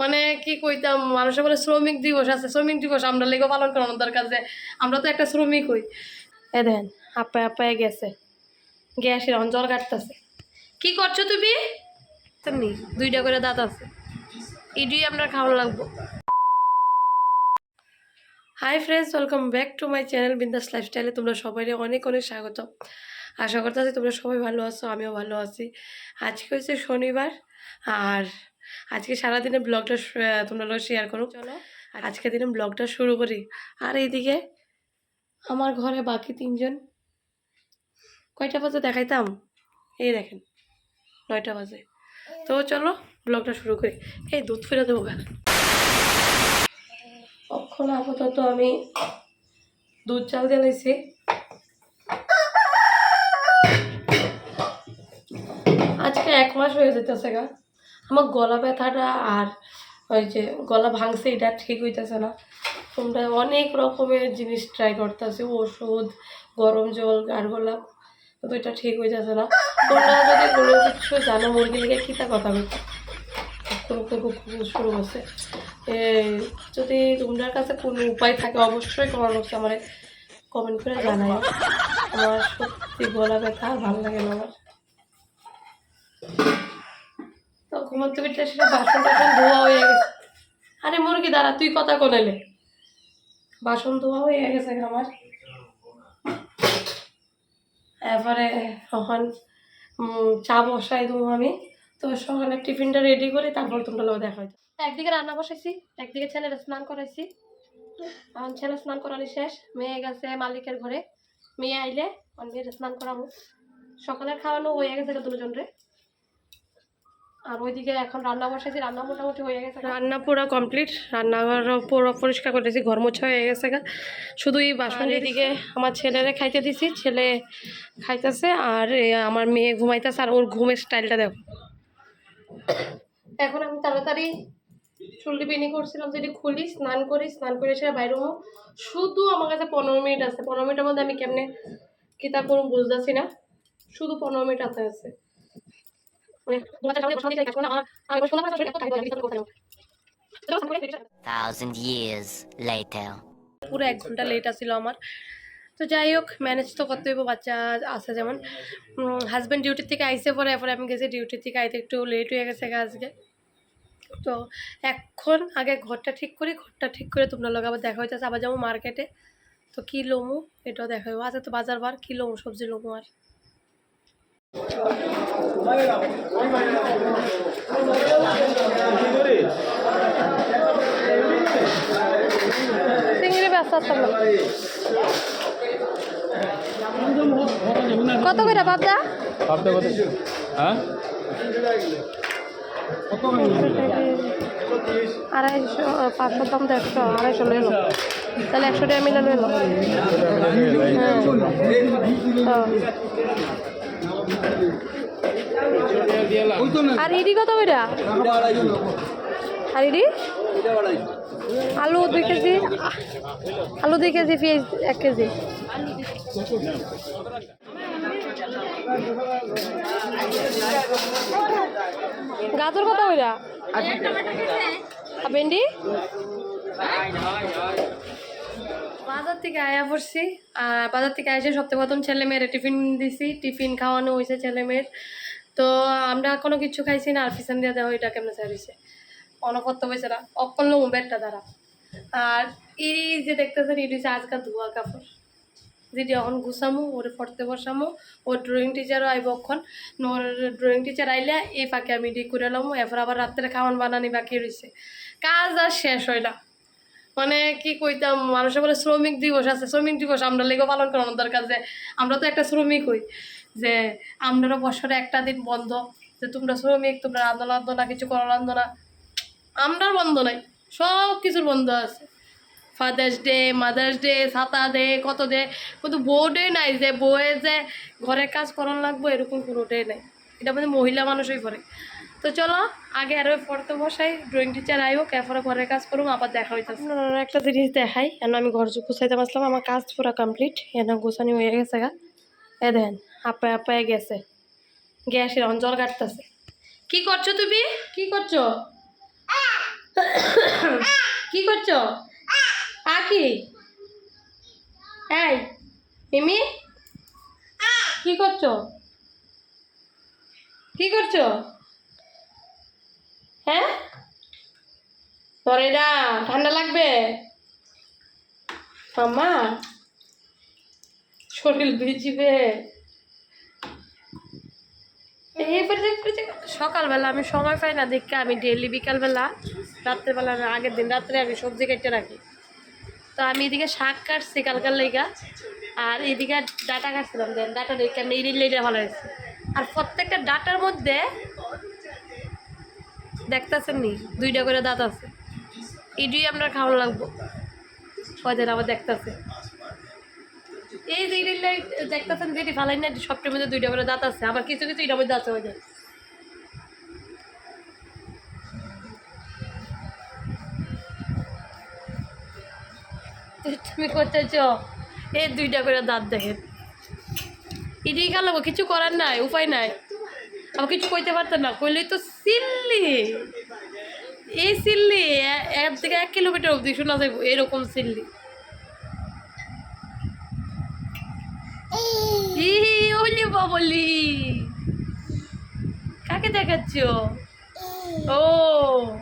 মানে কি কইতাম মানুষে বলে শ্রমিক দিবস আছে, শ্রমিক দিবস আমরা লেগে পালন করানোর দরকার যে আমরা তো একটা শ্রমিক হই। এ দেন, আপ্পায় আপ্পায় গেছে, গ্যাস এখন জল কাটতেছে। কি করছ তুমি? নি দুইটা করে দাঁত আছে। ইডি আপনার খাওয়া লাগবো। Hi friends, welcome back to my channel Bindaas লাইফস্টাইলে। তোমরা সবাই অনেক অনেক স্বাগত। আশা করতেছি তোমরা সবাই ভালো আছো, আমিও ভালো আছি। আজকে হচ্ছে শনিবার, আর আজকে সারাদিনে ব্লগটা তোমরা শেয়ার করো। চলো আজকে দিনে ব্লগটা শুরু করি। আর এইদিকে আমার ঘরে বাকি তিনজন। কয়টা বাজে দেখাইতাম? এই দেখেন নয়টা বাজে। তো চলো ব্লগটা শুরু করি। এই দুধ ফেলে দেবো গা। এখন আপাতত আমি দুধ চাল জ্বালাইছি আজকে এক মাস হয়ে যেতেছে গা। আমার গলা ব্যথাটা আর ওই যে গলা ভাঙছে এটা ঠিক হইতেছে না। তোমরা অনেক রকমের জিনিস ট্রাই করতেছি ওষুধ গরম জল গারগোলা কিন্তু এটা ঠিক হইতেছে না। তোমরা যদি কোনো কিছু জানো মুরগি কী তা কথা বলতে? শুরু এ, যদি তোমার কাছে কোনো উপায় থাকে অবশ্যই কমেন্ট বক্সে আমার কমেন্ট করে জানাই আমার সত্যি গলা ব্যথা আর ভালো লাগে না আমার। ঘুমাতে উঠলে সেটা বাসন টাসন ধোয়া হয়ে গেছে। আরে মুরগি, দাঁড়া, তুই কথা কোনালে বাসন ধোয়া হয়ে গেছে আমার। এরপরে তখন চা বসাই দেবো আমি। তো সকালে টিফিনটা রেডি করি তারপর তোমরা লোক দেখা হয়তো একদিকে রান্না বসাইছি, একদিকে ছেলের স্নান করাইছি। এখন ছেলে স্নান করানি শেষ। মেয়ে গেছে মালিকের ঘরে। মেয়ে আইলে অন মেয়ের স্নান করাবো। সকালের খাওয়ানো হয়ে গেছে দুজন রে আর ওইদিকে এখন রান্না বসাইছি রান্না মোটামুটি হয়ে গেছে রান্না পুরো কমপ্লিট রান্নাঘর পুরো পরিষ্কার করে দিয়েছি ঘর মোছা হয়ে গেছে গা। শুধু এই বাসন এদিকে আমার ছেলেরে খাইতে দিছি ছেলে খাইতেছে আর আমার মেয়ে ঘুমাইতেছে আর ওর ঘুমের স্টাইলটা দেখো। এখন আমি তাড়াতাড়ি চুলটি বেনি করছিলাম যদি খুলি স্নান করি স্নান করে এসে বাইরে। শুধু আমার কাছে পনেরো মিনিট আছে পনেরো মিনিটের মধ্যে আমি কেমনে কিতা করুন বুঝতেছি না। শুধু পনেরো মিনিট হাতে আছে। মানে আমার- আমি বসে এত করতে আসি। পুরো এক ঘণ্টা লেট আসছিল আমার। তো যাই হোক ম্যানেজ তো করতে হইব বাচ্চা আছে যেমন। হাজব্যান্ড ডিউটির থেকে আইসে পরে এরপরে আমি গেছি ডিউটির থেকে আইতে একটু লেট হয়ে গেছে আজকে। তো এখন আগে ঘরটা ঠিক করি ঘরটা ঠিক করে তোমরা লোক আবার দেখা হইতেছে আবার যাব মার্কেটে তো কী লমু? এটাও দেখা হইব। আছে তো বাজার বার কী লমু? সবজি লমু আর। চিংড়ি ব্যস্ত। কত করে বাবদা? ভাবতে কত? হ্যাঁ? আড়াইশো পাঁচশো দাম দেড়শো আড়াইশো লইল। তাহলে একশো টাকা মিলে লইল। আর ইডি কত কইরা? আর ইডি? আলু দুই কেজি। আলু দুই কেজি, পেঁয়াজ এক কেজি। গাজর কত কইরা? আর ভেন্ডি? বাজার থেকে আয়া পড়ছি। আর বাজার থেকে এসে সবথেকে প্রথম ছেলে মেয়ের টিফিন দিছি। টিফিন খাওয়ানো হয়েছে ছেলে মেয়ের। তো আমরা কোনো কিছু খাইছি না, আর পিছন দিয়ে দেওয়া এটা কেমন সারিছে অনপত্য হয়েছে না, অকল্য মোবাইলটা দ্বারা। আর এই যে দেখতেছেন এটি হচ্ছে আজকাল ধোয়া কাপড়। যেটি এখন গুছামো, ওরে পড়তে বসামো, ওর ড্রয়িং টিচারও আইব অক্ষণ ওর ড্রয়িং টিচার আইলে এই ফাঁকে আমি এটি করে লামো এরপর আবার রাত্রে খাওয়ান বানানি বাকি রয়েছে কাজ আর শেষ না। মানে কি কইতাম, মানুষে বলে শ্রমিক দিবস আছে, শ্রমিক দিবস আমরা লেগে পালন করানোর দরকার যে আমরা তো একটা শ্রমিক হই, যে আপনারও বছরে একটা দিন বন্ধ, যে তোমরা শ্রমিক, তোমরা রান্ধনা রান্ধনা কিছু করো রান্ধনা আমরার বন্ধ নাই, সব কিছুর বন্ধ আছে। ফাদার্স ডে মাদার্স ডে সাতা ডে কত ডে কিন্তু বউ ডে নাই যে বউয়ে যে ঘরে কাজ করার লাগবো, এরকম কোনো ডে নাই। এটা মানে মহিলা মানুষই করে। তো চলো আগে আরও পড়তে বসাই ড্রয়িং টিচার আইব এরপরে ঘরের কাজ করুম আবার দেখা আপনারা একটা জিনিস দেখাই কেন আমি ঘর গুছাইতে আসলাম আমার কাজ পুরো কমপ্লিট এনে গোছানি হয়ে গেছে গা। এ দেখেন আপায় আপায় গেছে গ্যাসের এখন জল কাটতেছে। কি করছ তুমি? কি করছ? কি করছ? আকি এই মিমি? কি করছ? কি করছ? হ্যাঁ? এটা ঠান্ডা লাগবে? মামা শরীর ভিজিবে। সকালবেলা আমি সময় পাই না দেখে, আমি ডেলি বিকালবেলা, রাত্রেবেলা আমি আগের দিন রাত্রে আমি সবজি কেটে রাখি। তো আমি এদিকে শাক কাটছি কালকার লেগা, আর এদিকে ডাটা কাটছিলাম, দেন ডাটা দেখে আমি লেটা ভালো হয়েছে। আর প্রত্যেকটা ডাটার মধ্যে দেখতেছেন নি দুইটা করে দাঁত আছে। এটাই আমরা খাওয়ানো লাগবো। কয়দিন আবার দেখতেছে? এই যে দেখতেছেন যেটি ভালাই না সবটার মধ্যে দুইটা করে দাঁত আছে। আবার কিছু কিছু এটার মধ্যে আছে ওই তুমি করতেছ? এই দুইটা করে দাঁত দেখেন। এদিকে গেল কিছু করার নাই, উপায় নাই। আমার কিছু কইতে পারতাম না কইলেই তো সিল্লি। এই সিল্লি, এ- এর থেকে এক কিলোমিটার অবধি শোনা যায় এরকম সিল্লি। ওলি বাবলি। কাকে দেখাচ্ছ? ও।